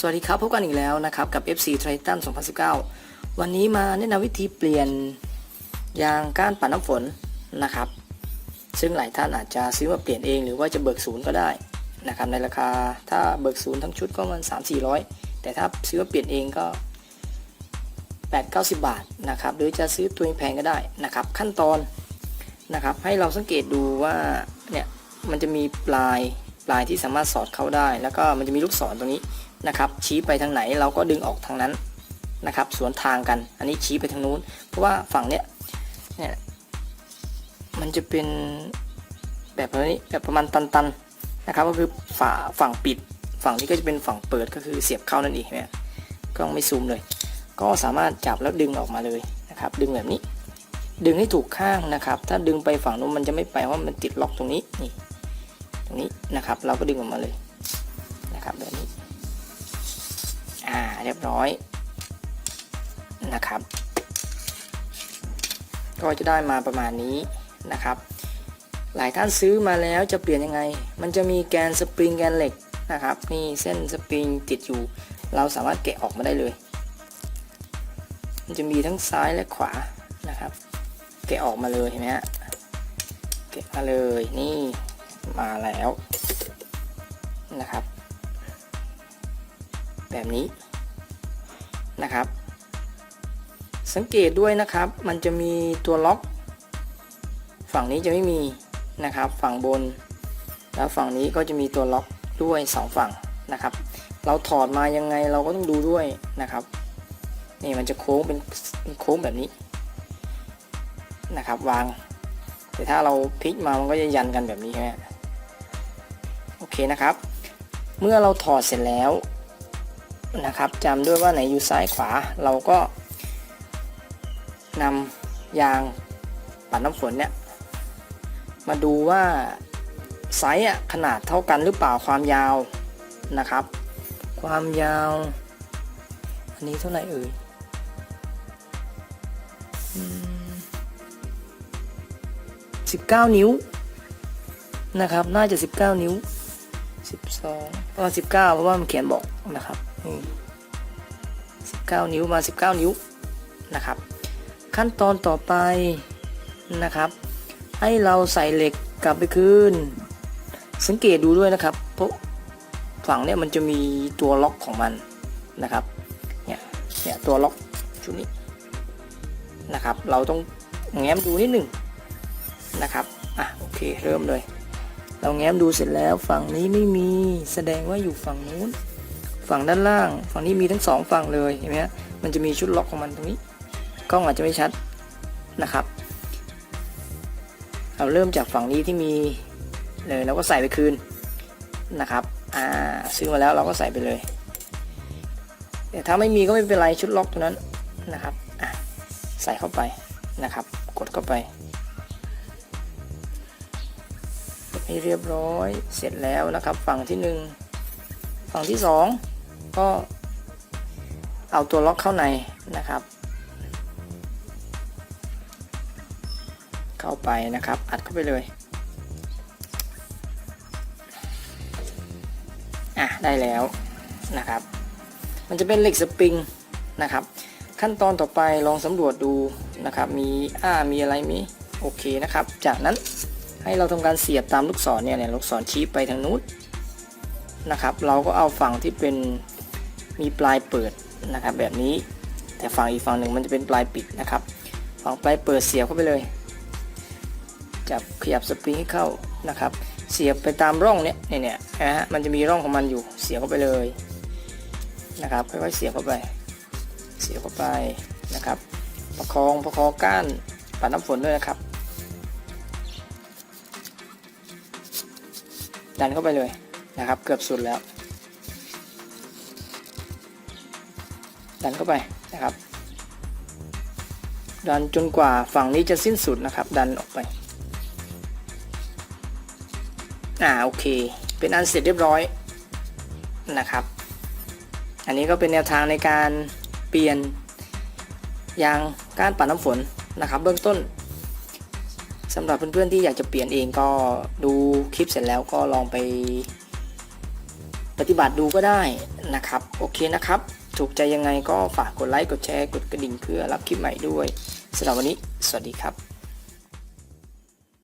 สวัสดีครับ พบกันอีกแล้วนะครับ กับ FC Triton 2019 วันนี้มาแนะนำวิธีเปลี่ยนยางก้านปัดน้ำฝนนะครับ ซึ่งหลายท่านอาจจะซื้อมาเปลี่ยนเองหรือว่าจะเบิกศูนย์ก็ได้นะครับในราคาถ้าเบิกศูนย์ทั้งชุดก็มัน3 4 0 0 แต่ถ้าซื้อมาเปลี่ยนเองก็ 8 9 0 บาทนะครับหรือจะซื้อตัวแพงก็ได้นะครับ ขั้นตอนนะครับให้เราสังเกตดูว่าเนี่ยมันจะมีปลายปลายที่สามารถสอดเข้าได้ แล้วก็มันจะมีลูกศรตรงนี้ นะครับชี้ไปทางไหนเราก็ดึงออกทางนั้นนะครับสวนทางกันอันนี้ชี้ไปทางนู้น เพราะว่าฝั่งเนี้ยเนี่ยมันจะเป็นแบบนี้แบบประมาณตันๆนะครับก็คือฝาฝั่งปิด ฝั่งนี้ก็จะเป็นฝั่งเปิดก็คือเสียบเข้านั่นเองเนี่ยกล้องไม่ซูมเลย ก็สามารถจับแล้วดึงออกมาเลยนะครับ ดึงแบบนี้ ดึงให้ถูกข้างนะครับ ถ้าดึงไปฝั่งนู้นมันจะไม่ไปเพราะมันติดล็อกตรงนี้นี่ตรงนี้นะครับ เราก็ดึงออกมาเลยนะครับแบบนี้ อ่าเรียบร้อยนะครับ ก็จะได้มาประมาณนี้นะครับ หลายท่านซื้อมาแล้วจะเปลี่ยนยังไง มันจะมีแกนสปริงแกนเหล็กนะครับนี่เส้นสปริงติดอยู่ เราสามารถแกะออกมาได้เลย มันจะมีทั้งซ้ายและขวานะครับ แกะออกมาเลยเห็นไหมฮะแกะมาเลยนี่มาแล้วนะครับ แบบนี้นะครับ สังเกตด้วยนะครับ มันจะมีตัวล็อก ฝั่งนี้จะไม่มีนะครับ ฝั่งบน แล้วฝั่งนี้ก็จะมีตัวล็อกด้วยสองฝั่งนะครับ เราถอดมายังไงเราก็ต้องดูด้วยนะครับนี่มันจะโค้งเป็นโค้งแบบนี้นะครับ วาง แต่ถ้าเราพลิกมามันก็จะยันกันแบบนี้ใช่ไหมโอเคนะครับ เมื่อเราถอดเสร็จแล้ว นะครับจำด้วยว่าไหนอยู่ซ้ายขวา เราก็นำยางปัดน้ำฝนเนี่ยมาดูว่าไซส์ขนาดเท่ากันหรือเปล่าความยาวนะครับ ความยาว อันนี้เท่าไหร่เอ่ยสิบเก้านิ้วนะครับ น่าจะสิบเก้านิ้วสิบสองปราสิบเก้าเพราะว่ามันเขียนบอกนะครับสิบเก้านิ้วมาสิบเก้านิ้วนะครับ ขั้นตอนต่อไปนะครับ ให้เราใส่เหล็กกลับไปคืน สังเกตดูด้วยนะครับเพราะฝั่งเนี้ยมันจะมีตัวล็อกของมันนะครับเนี่ยเนี่ยตัวล็อกชุดนี้นะครับ เราต้องแง้มดูนิดหนึ่งนะครับอะโอเคเริ่มเลย เราแง้มดูเสร็จแล้วฝั่งนี้ไม่มีแสดงว่าอยู่ฝั่งนู้น ฝั่งด้านล่าง ฝั่งนี้มีทั้งสองฝั่งเลยเห็นไหมฮะมันจะมีชุดล็อกของมันตรงนี้ กล้องอาจจะไม่ชัดนะครับ เราเริ่มจากฝั่งนี้ที่มีเลยเราก็ใส่ไปคืนนะครับ อ่าซื้อมาแล้วเราก็ใส่ไปเลย แต่ถ้าไม่มีก็ไม่เป็นไรชุดล็อกตัวนั้นนะครับ อะใส่เข้าไปนะครับ กดเข้าไปให้เรียบร้อยเสร็จแล้วนะครับ ฝั่งที่หนึ่งฝั่งที่สอง ก็เอาตัวล็อกเข้าในนะครับ เข้าไปนะครับ อัดเข้าไปเลยอะได้แล้วนะครับ มันจะเป็นเหล็กสปริงนะครับ ขั้นตอนต่อไปลองสำรวจดูนะครับ มีอ้ามีอะไรมีโอเคนะครับ จากนั้นให้เราทำการเสียบตามลูกศรเนี่ยเนี่ยลูกศรชี้ไปทางนู้นนะครับ เราก็เอาฝั่งที่เป็น มีปลายเปิดนะครับแบบนี้ แต่ฝั่งอีกฝั่งหนึ่งมันจะเป็นปลายปิดนะครับ ฝั่งปลายเปิดเสียบเข้าไปเลย จับขยับสปริงให้เข้านะครับ เสียบไปตามร่องเนี้ยเนี่ยเนี่ยนะฮะมันจะมีร่องของมันอยู่เสียบเข้าไปเลยนะครับค่อยๆเสียบเข้าไป เสียบเข้าไปนะครับ ประคองประคองก้านปัดน้ำฝนด้วยนะครับดันเข้าไปเลยนะครับ เกือบสุดแล้ว ดันเข้าไปนะครับ ดันจนกว่าฝั่งนี้จะสิ้นสุดนะครับ ดันออกไป อ่าโอเค เป็นอันเสร็จเรียบร้อยนะครับ อันนี้ก็เป็นแนวทางในการเปลี่ยนยางก้านปัดน้ำฝนนะครับ เบื้องต้นสำหรับเพื่อนๆที่อยากจะเปลี่ยนเองก็ดูคลิปเสร็จแล้วก็ลองไปปฏิบัติดูก็ได้นะครับ โอเคนะครับ ถูกใจยังไงก็ฝากกดไลค์กดแชร์กดกระดิ่งเพื่อรับคลิปใหม่ด้วยสำหรับวันนี้ สวัสดีครับ